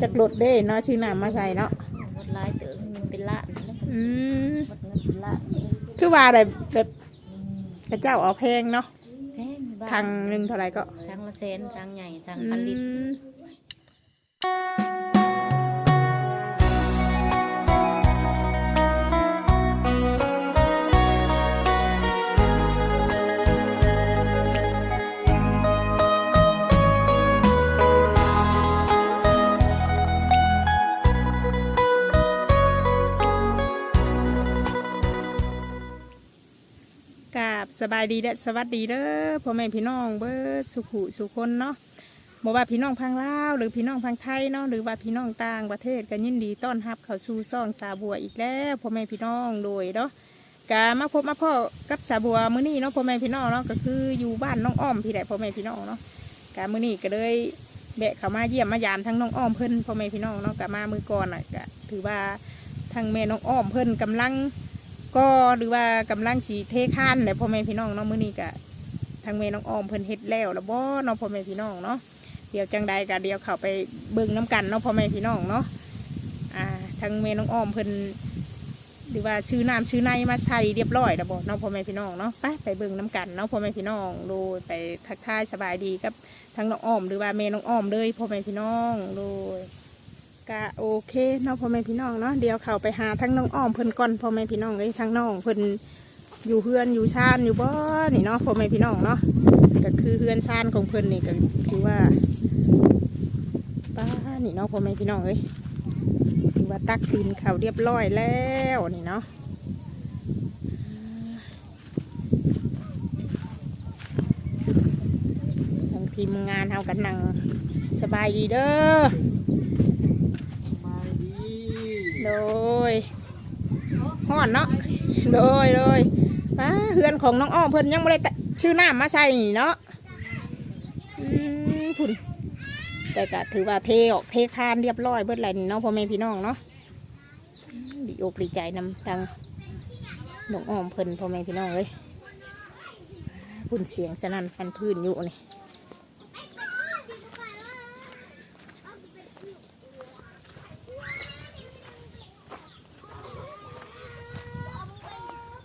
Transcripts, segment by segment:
จักรถเด้เนาะชื่อน้ำมาใส่เนาะหมดหลายเติมเงินเป็นล้านแล้วอืมหมดเงินเป็นล้านคือว่าอะไรแบบพระเจ้าเอาแพงเนาะแพงบ้านทางหนึ่งเท่าไหร่ก็ ทางละแสนทางใหญ่ทางอืพันลิตรม ราบสบายดีและสวัสดีเด้อพ่อแม่พี่น้องเบิดสุขุสุคนเนาะบอกว่าพี่น้องพังลาวหรือพี่น้องพังไทยเนาะหรือว่าพี่น้องต่างประเทศก็ยินดีต้อนรับเข้าสู่ซ่องสาบัวอีกแล้วพ่อแม่พี่น้องโดยเนาะกามาพบมาพ่อกับสาบัวมื้อนี้เนาะพ่อแม่พี่น้องเนาะก็คืออยู่บ้านน้องอ้อมพี่แหละพ่อแม่พี่น้องเนาะกามื้อนี้ก็เลยแบะเข้ามาเยี่ยมมายามทั้งน้องอ้อมเพิ่นพ่อแม่พี่น้องเนาะกามามือก่อนอะก็ถือว่าทางแม่น้องอ้อมเพิ่นกำลัง ก็หรือว่ากำลังสีเทข้านเลยพ่อแม่พี่น้องเนาะมื้อนี้กะทางเมน้องออมเพิ่นเฮ็ดแล้วแล้วบ่เนาะพ่อแม่พี่น้องเนาะเดี๋ยวจังใดกะเดี๋ยวเข้าไปเบิ่งน้กันเนาะพ่อแม่พี่น้องเนาะอ่าทางเมน้องออมเพิ่นหรือว่าชื่อน้ำชื่อในมาใส่เรียบร้อยแล้วบ่เนาะพ่อแม่พี่น้องเนาะไปไปเบิ่งน้กันเนาะพ่อแม่พี่น้องโดยไปทักทายสบายดีกับทางน้องออมหรือว่าเมน้องออมเลยพ่อแม่พี่น้องโดย ก็โอเคเนาะพ่อแม่พี่น้องเนาะเดี๋ยวเขาไปหาทั้งน้องอ้อมเพิ่นก่อนพ่อแม่พี่น้องเลยทั้งน้องเพิ่นอยู่เฮือนอยู่ชานอยู่บ่นี่เนาะพ่อแม่พี่น้องเนาะก็คือเฮือนชานของเพิ่นนี่ก็คือว่าป้านี่เนาะพ่อแม่พี่น้องเอ้ยคือว่าตักดินเขาเรียบร้อยแล้วนี่เนาะทางทีมงานเฮากันนั่งสบายดีเด้อ โดยห่อนเนาะโดยโดยป้าเฮือนของน้องอ้อมเพิ่นยังไม่ได้ชื่อหน้ำมาใส่เนาะพุ่นแต่ก็ถือว่าเทออกเทคานเรียบร้อยเบิดไรนี่เนาะพ่อแม่พี่น้องเนาะดีอกดีใจนำทางน้องอ้อมเพิ่นพ่อแม่พี่น้องเลยพุ่นเสียงสนั่นพันพื้นอยู่นี่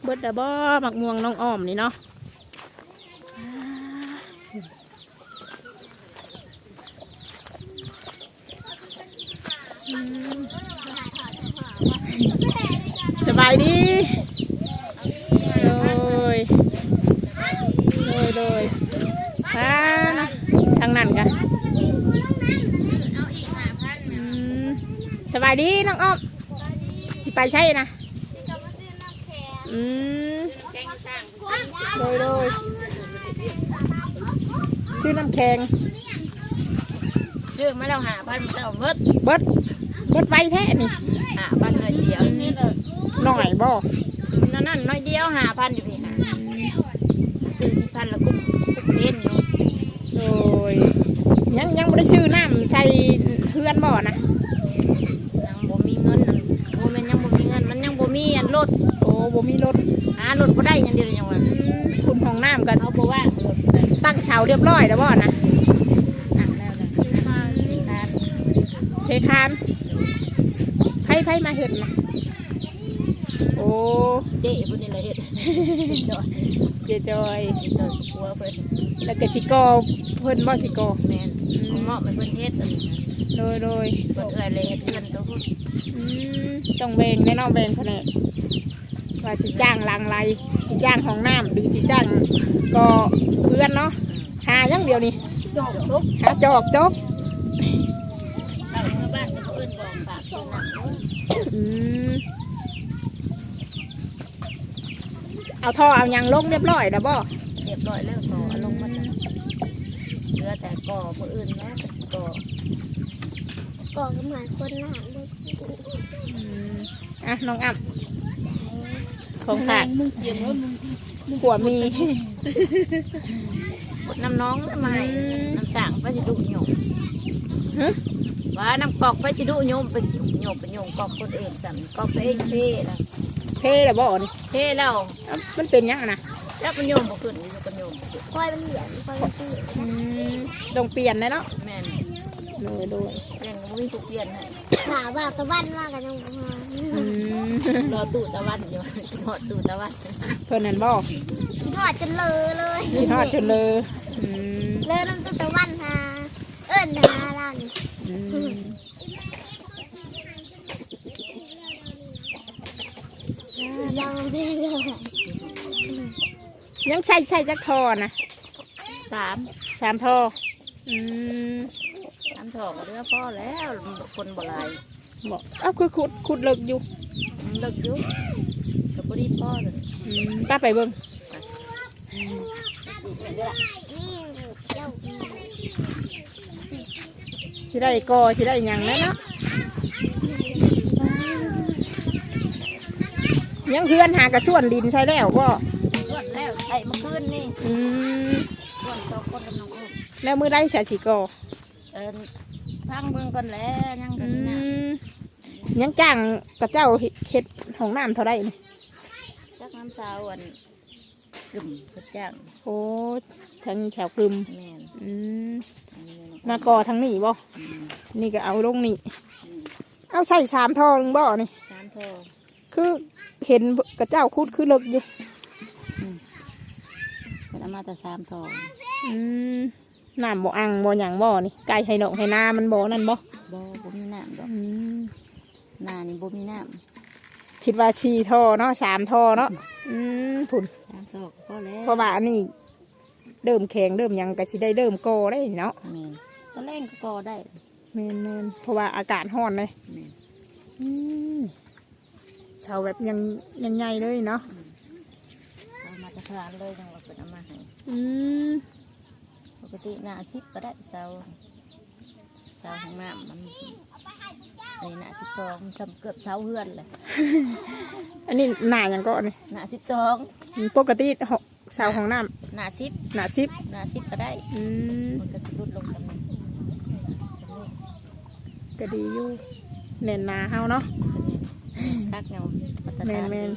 เบิดดะบ่หมักม่วงน้องอ้อมนี่เนาะสบายดีโดยโดยโดยป้านะทางนั้นกันสบายดีน้องอ้อมสิไปใช่นะ อืมโดยโดยชื่อน้ำแข็งชื่อไม่ต้องหาพันเจ้าเบิดเบิดเบิดไปแท้นี่หาพันหน่อยเดียวนี่หน่อยบ่นั่นนั่นน้อยเดียวหาพันอยู่พี่หาซื้อสิพันละกุ๊กกุ๊กเล่นอยู่โดยยังยังไม่ได้ชื่อน้ำใส่เพื่อนบ่นะยังบ่มีเงินนั่นโมเมนยังบ่มีเงินมันยังบ่มีอันรถโอ้ บ่มีรถหารถบ่ได้อยังเดียวยังว่าอืมคุณห้องน้ำกันเอาบ่ว่างรถตั้งเสาเรียบร้อยแล้วบ่นะหนักแล้วนะค่าค่าเทคานไพ่ไพ่มาเห็นนะโอ้เจ๊พุ่นนี่ละเฮ็ดจอยเจจอยจอยกลัวเพิ่นแล้วก็สิกอเพิ่นบ่สิกอแม่นเอาเหมาะไปเพิ่นเฮ็ดอันนี้นะโดยโดยเพิ่นเอ้ยเลยเฮ็ดเงินตัวพุ่นอืมต้องแบ่งแน่นอนแบ่งคะแนน ว่าจิจ้างหลังไรจิจ้างห้องน้ำหรือจิจ้างก็เพื่อนเนาะหาอย่างเดียวนี่จบทุกหาจอกจกเอาเมื่อบ้านก็เอิ้นบอกฝากซื้อหนังอืมเอาท่อเอาหยังลงเรียบร้อยแล้วบ่เรียบร้อยแล้วก็เอาลงมาจ้ะเหลือแต่ก่อผู้อื่นแล้วแต่ก่อก่อนก็เหมือนคนหนาเลยอืมอะน้องอับ ของฝากมึงเตรียมว่ามึงหัวมีกดน้ำน้องทำไมน้ำสั่งไปสิดุโยมฮะว่าน้ำกอกไปสิดุโยมเป็นโยมเป็นโยมกอกคนอื่นสั่นกอกตัวเองเท่แล้วเท่แล้วบ่นี่เท่แล้วอะมันเป็นหยังอะนะแล้วเป็นโยมบ่ขึ้นอยู่กับโยมบ่ขึ้นคอยมันเหยียบคอยมันตีอืมต้องเปลี่ยนเลยเนาะแม่นอโดยโดยแรงก็บ่มีทุกเดือนให้ ถามว่าตะวันว่ากันยังบ่มาอืมรอตู้ตะวันอยู่หอดตู้ตะวันเพิ่นนั่นบ่ทอดจนเลอะเลยกินฮอดจนเลยอืมเลอะน้ำตะวันหาเอิ้นหาลันอืมยังไม่เลยยังใช่ใช่จักทอนะสามสามทออืม สามถอกก็เรือพ่อแล้วคนบ่หลายบอกอ้าวคือขุดขุดเลิกอยู่เลิกอยุ่ก็บ่ได้พ่อเลยอืมป้าไปเบิ่งสิได้กอสิได้หยังแล้วเนาะยังเพื่อนหากระส่วนดินใช่แล้วบ่ส่วนแล้วไอ้เมื่อคืนนี่อืมส่วนสองคนกับน้องอุ้มแล้วมือได้สาสิกอเออ ทางเมืองก่อนแล้วยังอืกันนี่นะมยังจ้างกระเจ้าเฮ็ดของน้ำเท่าไรนี่จักน้ำสาวอันกึ่มพระจ้างโอ้ทั้งแถวกลึมแม่นอืมอันนี้น้องมากอทั้งนี้บ่อืมนี่ก็เอาลงนี่ อืมเอาใส่สามทอหนึงบ่นี่ สามทอคือเห็นกระเจ้าคุดคือเลิกอยู่เป็นเอามาแต่สามทออืม น้ำบ่อังบ่หยังบ่นี่ไก่ให้นกให้นามันบ่นั่นบ่บ่บ่มีน้ำดอกอืมหน้านี่บ่มีน้คิดว่าชีท่อเนาะสามท่อเนาะอืมผุนำสามทอก็พอแล้วเพราะว่าอันนี้เริ่มแข็งเริ่มหยังก็สิได้เริ่มโกอได้เนาะแม่นตอนแรกก็กอได้แม่นแม่นเพราะว่าอากาศร้อนเลยแม่นอืมชาวแบบยังยังใหญ่เลยเนาะเอามาจะทานเลยจังว่าเป็นเอามาให้อืม ปกติหน้าสิบก็ได้เสาเสาของน้ำมันไอ้หน้าสิบสองซ้ำเกือบเสาเฮือนเลยอันนี้หนาอย่างก็นี่หน้าสิบสองปกติหสาวของน้หน้าสิบำหนาซิบหน้าสิบก็ได้อืมมันก็จะลดลงกันนี่ก็ดีอยู่เน่นหนาเฮาเนาะคักเงาปัตตาแมนนีแมน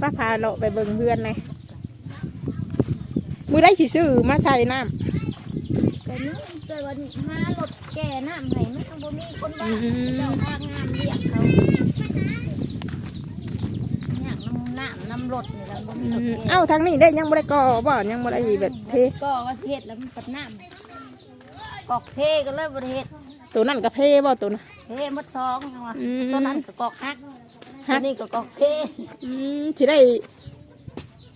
ป้าพาเราไปเบิ่งเพื่อนเลย มือได้สิซื้อมาใส่น้ำแต่นี่เกิดวันมารถแก่น้ำให้มันบ่มีคนบ้าอืมเจ้าทางงานเรียกเขาอย่างน้ำน้ำน้ำรถนี่แหละบ่มีรถแก่เอ้าทางนี้ได้ยังบ่ได้ก่อบ่ยังบ่ได้แบบเทก็ว่าเฮ็ดแล้วมันปัดน้ำกอกเทก็เลยบ่ได้เฮ็ดตัวนั่นกับเพบ่ตัวน่ะเทหมดสองจังหวะอืมตัวนั้นก็กอกฮักฮัตัวกนี้ก็กอกเทอืมสิได้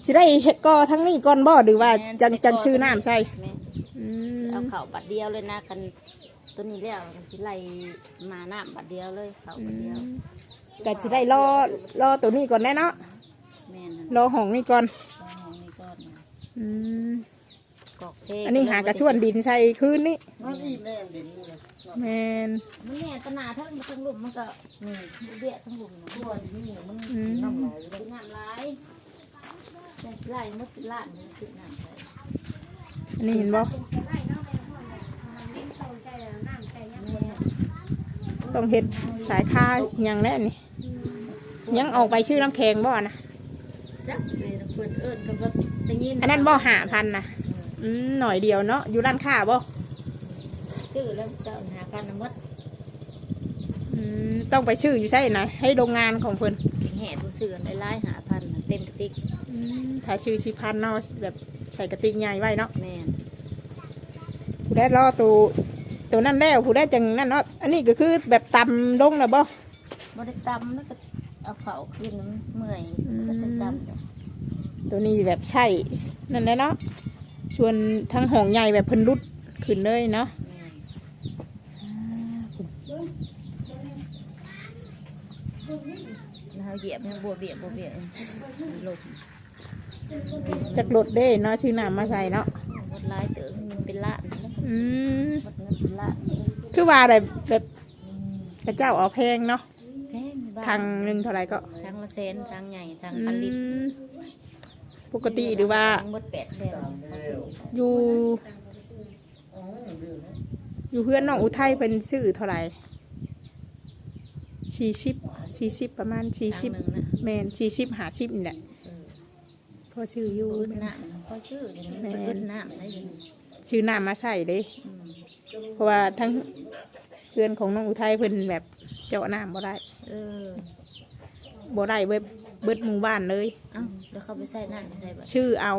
สิได้เฮ็ดก่อทั้งนี้ก่อนบ่หรือว่าจังจังชื่อน้ำใส่แม่อืมเอาเข่าบัดเดียวเลยนะกันตัวนี้แล้วมันสิไล่มาน้ำบัดเดียวเลยเข่าบัดเดียวก็สิได้รอรอตัวนี้ก่อนแน่เนาะแม่นั่นรอห้องนี้ก่อนเอาของนี่ก้อนมาอืมกอกเทอันนี้หากระชวนดินใส่คืนนี้แมนมันแน่ตนาทั้งทั้งหลุมมันก็นี่เบี้ยทั้งหลุมนะตัวนี้มันอืมน้ำลายเป็นน้ำลายแต่ ไล่มดล้านนี่คือน้ำใส่อันนี้เห็นบ่แม่ต้องเฮ็ดสายค่าอย่างแน่นี่ ยังออกไปชื่อน้ำแข็งบ่นะ จักเลยเปิดเอิญกับว่าได้ยินอันนั้นบ่หาพันนะอืมหน่อยเดียวเนาะ อยู่ร้านค้าบ่ชื่อแล้วจ้าหากันนะมดอืมต้องไปชื่ออยู่ใช่ไหนให้โรงงานของเพิ่นแห่ดูเสือในลายหาพันเต็มกระติก ถ้าชื่อสิพันเนาะแบบใส่กระติกใหญ่ไว้เนาะแม่นผู้ได้รอตัวตัวนั่นแล้วผู้ได้จังนั่นเนาะอันนี้ก็คือแบบตำลงนะบ่บ่ได้ตำแล้วก็เอาเขาขึ้นมันเมื่อยก็จะตำจ้ะตัวนี้แบบใช่นั่นแหละเนาะชวนทั้งห้องใหญ่แบบเพิ่นรุดขึ้นเลยเนาะแม่นแล้วเหยียบยังบัวเบียบบัวเบียบลม จากรถเด้เนาะชื่อน้ำมาใส่เนาะหมดลายเต๋อมันเป็นล้านแล้วอืมหมดเงินเป็นล้านคือว่าอะไรแบบกระเจ้าเอาแพงเนาะแพงบ้ทางหนึ่งเท่าไหร่ก็ทางละแสนทางใหญ่ทางอืพันลิตรมปกติหรือว่า ทั้งหมดแปดแสนอยู่ อยู่เพื่อนน้องอุทัยเป็นชื่อเท่าไหร่สี่สิบสี่สิบประมาณสี่ทางสิบหนึ่งนะแมนสี่สิบหาสิบนี่แหละเออ พอชื่ออยู่ปืนหน้าพอชื่ออย่างนี้แม่นมันอึดน้ำได้อยังนี้ชื่อน้ำมาใส่เด้อืมเพราะว่าทั้งเพื่อนของน้องอุทัยเพิ่นแบบเจาะน้ำบ่ได้เออบ่ได้เบิดเบิดหมู่บ้านเลย เอ้าแล้วเขาไปใส่น้ำใส่แบบชื่อเอา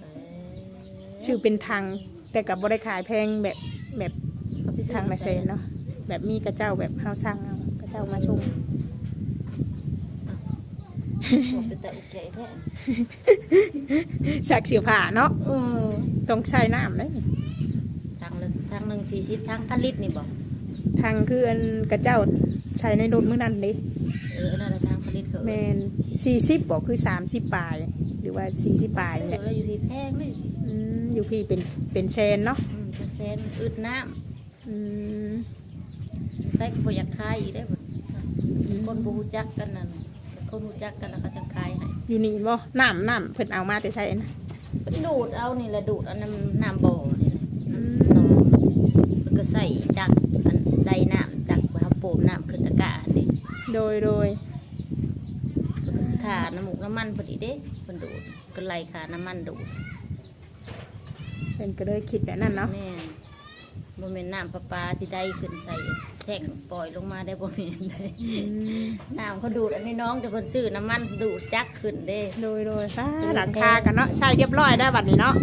เออชื่อเป็นทางแต่กับบ่ได้ขายแพงแบบแบบเขาไปซื้อทางละเซนเนาะแบบมีกระเจ้าแบบเฮาสร้างเอากระเจ้ามาชง บอกเป็นแต่อุกใจแท้ สักเสื้อผ้าเนาะเออต้องใส่น้ำเลยทางหนึ่งทางหนึ่งสี่สิบทางพันลิตรนี่บอกทางคืออันกระเจ้าใส่ในรถมื้อนั้นเด้เออนั่นแหละทางพันลิตรเขาแมเออน40บ่คือ30ปลาย หรือว่า40ปลายซื้อแหละแล้วอยู่ที่แพงเลยอืมอยู่พี่เป็นเป็นแซนเนาะอืมเป็นเซนอึดน้อืมำได้ก็อยากขายอีกได้อบ่คนบูจักกันนั่น คนบูจักกันแล้วก็จะขายให้อยู่นี่บ่น้ำน้ำเพิ่นเอามาแต่ใส่นะเป็นดูดเอานี่แหละดูดเอาน้ำน้ำบ่อนี่แหละอืมน้ำหนองมันก็ใส่จักอันใดน้ำจักไปครับโปมน้ำขึ้นอากาศนี่โดยโดยขาน้ำหมูกน้ำมันพอดีเด้มันดูดก็ไล่ขาน้ำมันดูดเพิ่นก็เลยคิดแบบนั้นเนาะแม่นบ่แม่นน้ำประปาที่ได้ขึ้นใส่ แท่งปล่อยลงมาได้บ่แม่นเลยอืมน้ำเขาดูดอันนี้น้องแต่เพิ่นซื้อน้ำมันดูดจักขึ้นเด้โดยโดยฟ้าหลังคากันเนาะใช่เรียบร้อยได้วบัดนี้เนาะ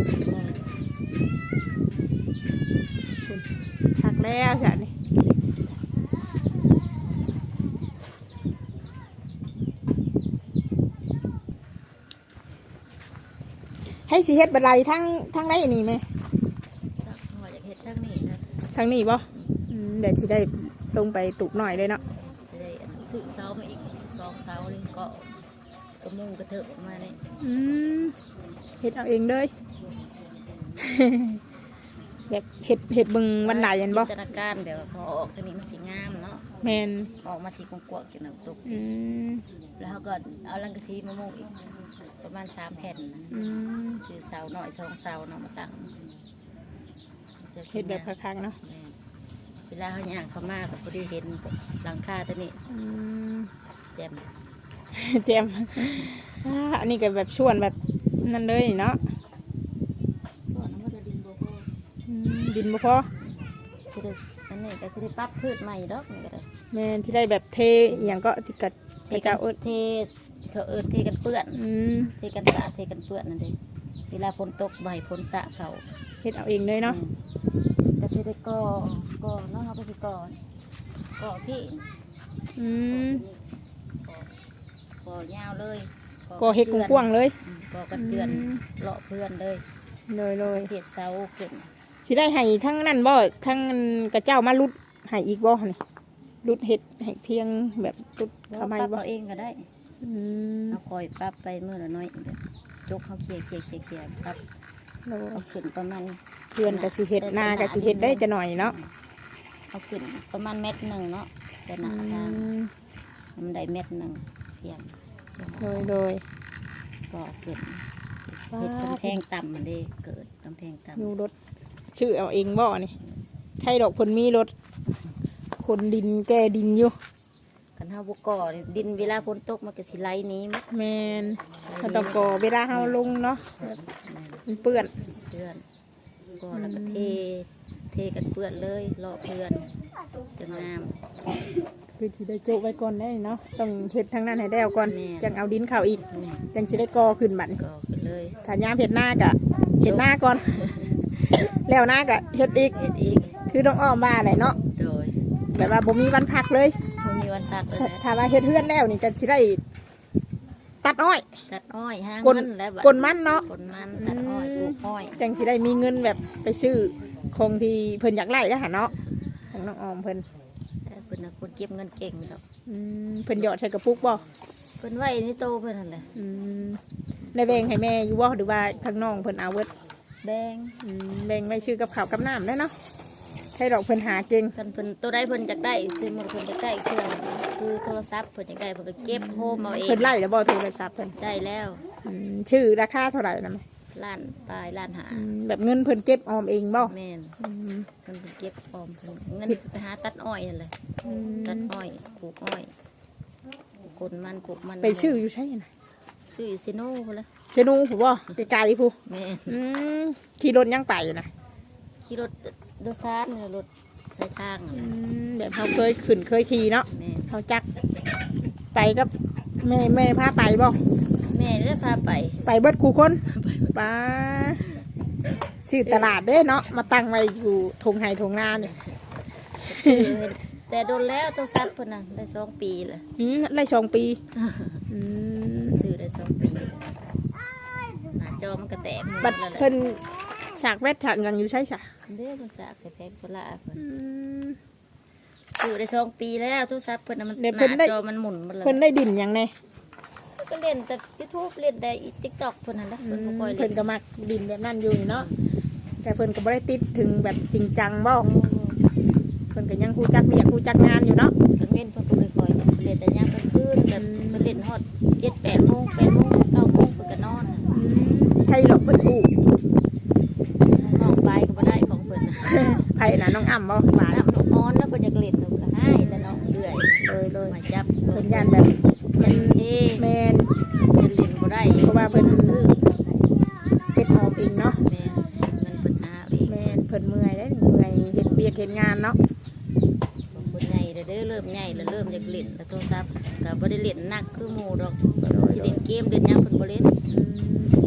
ถักแล้วจ้ะนี่ให้สิเฮ็ดบันไดทั้งทั้งได้นี่ไหมจักหัวอยากเฮ็ดทั้งนี้นะทั้งนี้บ่อืมเดี๋ยวสิได้ ลงไปตุกหน่อยเลยเนาะจะได้อันซื้อเสามาอีกสองเสาเลยก็กระมุงกระเถิบออกมาเนี่ยอืมเฮ็ดเอาเองเลยแบบเห็ดเห็ดเบึงวันไหนยันบ่จินตนาการเดี๋ยวเขาออกทางนี้มันสีงามเนาะแมนออกมาสีกวางๆกินน้ำตกอืมแล้วเขาก็เอาลังกะซีมะม่วงอีกประมาณสามแผ่นนะอืมซื้อเสาหน่อยสองเสาเนาะมาตั้งจะสวยเห็ดแบบงามคักๆเนาะ แม่น เวลาเขาย่างเขามากก็พอดีเห็นหลังคาตัวนี้อืมแจ่มเจมอ่าอันนี้ก็แบบชวนแบบนั่นเลยเนาะส่วนน้ำมันดินโบโก้อืมดินบ่พอสิได้อันนี้ก็สิได้ปรับพืชใหม่ดอกนี่ก็ได้แมนที่ได้แบบเทอหย่างก็ติดกัดเทกระกัเจ้านเอิดเทเขาเอิดเทกันเปื้อน อืมเทกันสะเทกันเปื้อนนั่นเองเวลาฝนตกใบฝนสะเขาเฮ็ดเอาเองเลยเนาะก็ สิได้ก่อก่อเนาะเขาก็สิก่อก่อที่อืมก่อยาวเลยก็เฮ็ดกว้างๆเลยอืมก่อกระเจือนอืมเลาะเพื่อนเลยเลยเลยเสียดเสาขึ้นสิได้ให้ทั้งนั้นบ่ทั้งกระเจ้ามาลุดให้อีกบ่นี่ลุดเฮ็ดให้เพียงแบบลุดเราเข้าปมารับบ่เอาเองก็ได้อืมเราคอยปรับไปมือละน้อยแบบจกเขาเคลียร์เคลียร์เคลียร์เคลียร์ปรับโดยเอาขึ้นประมาณ เพื่อนก็สิเฮ็ดหน้าก็สิเฮ็ดได้จะหน่อยเนาะเอาขึ้นประมาณเม็ดหนึ่งเนาะแต่หนาทางมันได้เม็ดหนึ่งเพียงโดยโดยก็ขึ้นเห็ดกำแพงต่ำมันเด้เกิดกำแพงต่ำอยู่รถชื่อเอาเองบ่นี่ใครดอกเพิ่นมีรถคนดินแก้ดินอยู่กันเฮาบุก่อนี่ดินเวลาฝนตกมันก็สิไหลหนี้มั้แมนถ้าต้องก่อเวลาเฮาลงเนาะมันเปื้อนเพื่อน ก่อแล้วก็เท เทกันเปื้อนเลยเลาะเพื่อนจะงามคือสิได้โจะไว้ก่อนได้เนาะต้องเฮ็ดทางนั้นให้แล้วก่อนแม่นจังเอาดินเข้าอีกนี่จังสิได้ก่อขึ้นบัดนี้ก่อขึ้นเลยถ้ายามเฮ็ดหน้าก็เฮ็ดหน้าก่อน แล้วหน้าก็เฮ็ดอีก เฮ็ดอีกคือต้องอ้อมบ้านเลยเนาะโดยแบบว่าบ่มีวันพักเลยบ่มีวันพักเลยถ้านะถ้าว่าเฮ็ดเฮือนแล้วนี่ก็สิได้ตัดอ้อย ตัดอ้อยหากกลเงินแล้วบัดกลมันเนาะกลมันตัด อ้อยปลูกอ้อยจังสิได้มีเงินแบบไปซื้อคงที่เพิ่นอยากไล่แล้วหะเนาะของน้องออมเพิ่นแต่เพิ่นน่ะคนเก็บเงินเก่งดอกอืมเพิ่นหยอดใส่กระปุกบ่เพิ่นไว้ในโตเพิ่นนั่นแหละอืมได้แบ่งให้แม่อยู่บ่หรือว่าทางน้องเพิ่นเอาเบิดแดงอืมแบ่งไว้ซื้อกับข้าวกับน้ำได้เนาะให้ดอกเพิ่นหาเก่งคันเพิ่นตัวใดเพิ่นอยากได้ซื้อหมดเพิ่นอยากได้เครื่องคือโทรศัพท์เพิ่นอยากได้เพิ่นก็เก็บโฮมเอาเองเพิ่นไล่แล้วบ่โทรศัพท์เพิ่นได้แล้วอืมชื่อราคาเท่าไหร่นะแม่ ล้านปลายล้านหาอืมแบบเงินเพิ่นเก็บออมเองบ่แม่นอืมเพิ่นเก็บออมเพิ่นเงินคิดไปหาตัดอ้อยนั่นแหละอืตัดมอ้อยปลูกอ้อยกลมันปลูกมันไปชื่ออยู่ใช่น่ะซื้ออยู่ซิโน่พุ่นละเชนูผู้บ่ไกลๆผู้แม่นอืมขี่รถยังไปนะขี่รถโดยสารเนี่ยรถสายทางอืน่ะมแบบเขาเคยขึ้นเคยขี่เนาะแม่นเขาจัก ไปกับแม่แม่พาไปบ่ แม่ได้พาไปไปเบิดคู่คนป้าชื่อตลาดเด้เนาะมาตั้งไว้อยู่ทงไห้ทงนาเนี่ยซื้อให้แต่โดนแล้วโทรศัพท์เพิ่นน่ะได้สองปีเลยอืมได้สองปีอืมซื้อได้สองปีแล้วหน้าจอมันก็แตกหมดบัดแล้วแหละเพิ่นฉากแวดฉากหยังอยู่ใช่สะเด้มันสากใส่แพ็คโซล่าเพิ่นอืม ซื้อได้สองปีแล้วโทรศัพท์เพิ่นน่ะมันเดี๋ยวหเพิ่นน้าได้จอมันหมุนหมดแล้วเพิ่นได้ดินหยังไง ก็เล่นแต่ YouTube เล่นได้ TikTok เพิ่นนั่นแหละเพิ่นบ่ค่อยเล่เพิ่นนก็มักดินแบบนั้นอยู่นี่เนาะแต่เพิ่นก็บ่ได้ติดถึงแบบจริงจังบ่เพิ่นก็ยังฮู้จักเรียกฮู้จักงานอยู่เนาะเพิ่นเล่นเพิ่นก็บ่ค่อยเล่นเล่นแต่ยามกลางคืนแบบเพิ่นเล่นฮอด7 8โมง8โมง9โมงเพิ่นก็นอนน่ะใช่หรอกเพิ่นฮู้น้องไปก็บ่ได้ของเพิ่นน่ะไผน่ะน้องอ้ำบ่หวานน้ำน้องอ้อนแล้วเพิ่นอยากเล่นเพิ่นก็ให้แต่น้องเลื่อยเลยเลยมาจับเพิ่นย่านแบบ แล้วโทรศัพท์ก็บ่ได้เล่นหนักคือหมู่ดอกสิเล่นเกมเล่นหยังเพิ่นบ่เล่น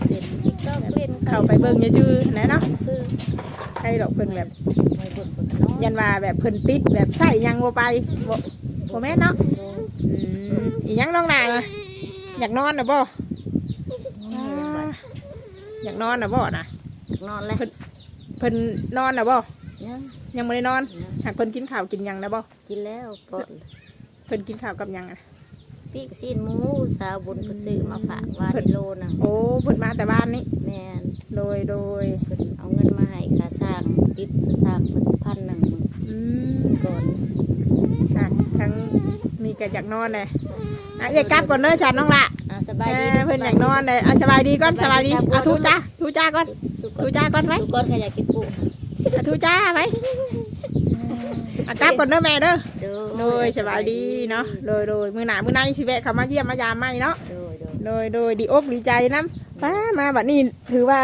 เล่น TikTok เล่นเข้าไปเบิ่งซื่อๆนะเนาะซื้อใช่หรอกเพิ่นแบบ ไว้เบิ่งเพิ่นก็นอนยันว่าแบบเพิ่นติดแบบใส่หยังบ่ไปบ่บ่แม่นเนาะอืมอีหยังน้องนายอะอยากนอนน่ะบ่อ่าอยากนอนน่ะบ่น่ะนอนแล้วเพิ่นนอนน่ะบ่ยังยังบ่ได้นอนยังหากเพิ่นกินข้าวกินหยังนะบ่กินแล้วก็ เพิ่นกินข้าวกับหยังอะปีกซีนหมูสาวบุญเพิ่นซื้อมาฝากวานกิโลนึงโอ้เพิ่นมาแต่บ้านนี่แม่นโดยโดยเพิ่นเอาเงินมาให้ค่าสร้างติดสร้างเพิ่นพันหนึ่งอืมก่อนอะทั้งมีก็อยากนอนเลยอะเอ้ยกลับก่อนเด้อฉันน้องละอ่าสบายเอดีอเพิ่นอยากนอนเลยอะสบายดีก่อนสบายดีอะทูจ้าทูจ้าก่อนทุกคทูนจ้าก่อนไว้ทุกคนก็อยากกินปู อะทูจ้าไว้ อะกลับก่อนเด้อแม่เด้อโดโดยสบายดีเนาะโดยโดยมื้อหน้ามื้อในสิแวะเข้ามาเยี่ยมมายามใหม่เนาะโดยโดยโดยโดยดีอกดีใจน้ำป้ามาบัดนี้ถือว่า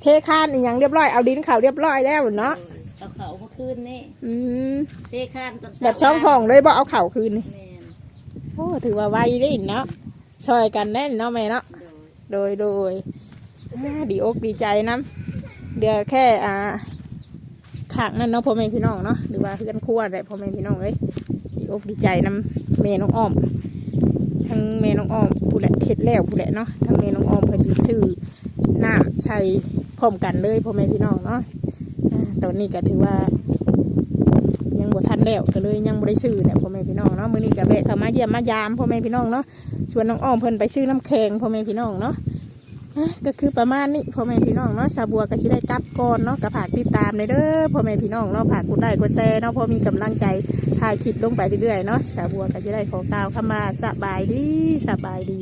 เทคานอหย่างเรียบร้อยเอาดินเข่าเรียบร้อยแล้วเนาะเอาเขาเมื่อคืนนี่อืมเฟคานตอนเช้าแบบช่องห้องเลยบ่เอาเข่าคืนนี่แม่นโอ้ถือว่าไวได้เนาะช่วยกันแน่นเนาะแม่เนาะโดยโดยโดยอ่าดีอกดีใจน้ำเดี๋ยวแค่อ่า ขางนั่นเนาะพ่อแม่พี่น้องเนาะหรือว่าเพื่อนครัวอะไรพ่อแม่พี่น้องเอ้ยดีอกดีใจน้ำแม่น้องอ้อมทั้งแม่น้องอ้อมผู้แหละเฮ็ดแล้วผู้แหละเนาะทั้งแม่น้องอ้อมเพิ่นสิซื้อน้ำใช้พร้อมกันเลยพ่อแม่พี่น้องเนาะตอนนี้ก็ถือว่า ยังบ่ทันแล้วก็เลยยังบ่ได้ซื้อแหละพ่อแม่พี่น้องเนาะมื้อนี้ก็แวะเข้ามาเยี่ยมมายามพ่อแม่พี่น้องเนาะชวนน้องอ้อมเพิ่นไปซื้อน้ำแข็งพ่อแม่พี่น้องเนาะ ก็คือประมาณนี้พ่อแม่พี่น้องเนาะชาบัวก็สิได้กลับก่อนเนาะก็ฝากติดตามเลยเด้อพ่อแม่พี่น้องเนาะฝากกดไลค์กดแชร์เนาะพอมีกำลังใจถ่ายคลิปลงไปเรื่อยๆเนาะชาบัวก็สิได้ขอกล่าวคำว่าสบายดีสบายดี